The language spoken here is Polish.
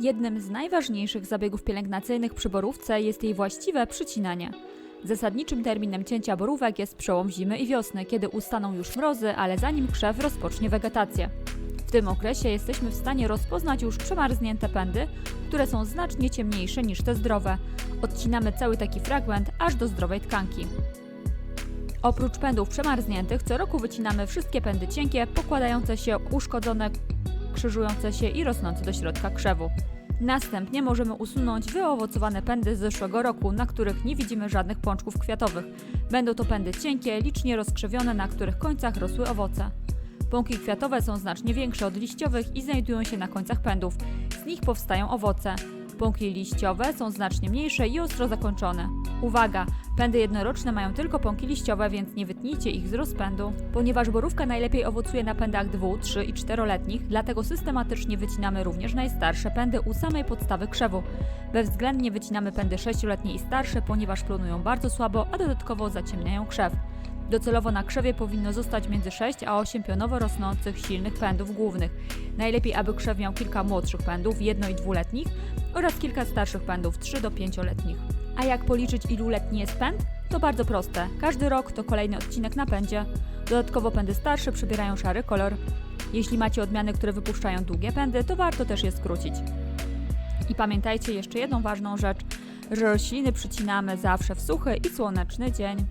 Jednym z najważniejszych zabiegów pielęgnacyjnych przy borówce jest jej właściwe przycinanie. Zasadniczym terminem cięcia borówek jest przełom zimy i wiosny, kiedy ustaną już mrozy, ale zanim krzew rozpocznie wegetację. W tym okresie jesteśmy w stanie rozpoznać już przemarznięte pędy, które są znacznie ciemniejsze niż te zdrowe. Odcinamy cały taki fragment aż do zdrowej tkanki. Oprócz pędów przemarzniętych, co roku wycinamy wszystkie pędy cienkie, pokładające się, uszkodzone, krzyżujące się i rosnące do środka krzewu. Następnie możemy usunąć wyowocowane pędy z zeszłego roku, na których nie widzimy żadnych pączków kwiatowych. Będą to pędy cienkie, licznie rozkrzewione, na których końcach rosły owoce. Pąki kwiatowe są znacznie większe od liściowych i znajdują się na końcach pędów. Z nich powstają owoce. Pąki liściowe są znacznie mniejsze i ostro zakończone. Uwaga! Pędy jednoroczne mają tylko pąki liściowe, więc nie wytnijcie ich z rozpędu. Ponieważ borówka najlepiej owocuje na pędach 2, 3 i 4-letnich, dlatego systematycznie wycinamy również najstarsze pędy u samej podstawy krzewu. Bezwzględnie wycinamy pędy 6-letnie i starsze, ponieważ klonują bardzo słabo, a dodatkowo zaciemniają krzew. Docelowo na krzewie powinno zostać między 6 a 8 pionowo rosnących silnych pędów głównych. Najlepiej, aby krzew miał kilka młodszych pędów, jedno i dwuletnich oraz kilka starszych pędów, 3 do 5-letnich. A jak policzyć ilu letni jest pęd? To bardzo proste. Każdy rok to kolejny odcinek na pędzie. Dodatkowo pędy starsze przybierają szary kolor. Jeśli macie odmiany, które wypuszczają długie pędy, to warto też je skrócić. I pamiętajcie jeszcze jedną ważną rzecz, że rośliny przycinamy zawsze w suchy i słoneczny dzień.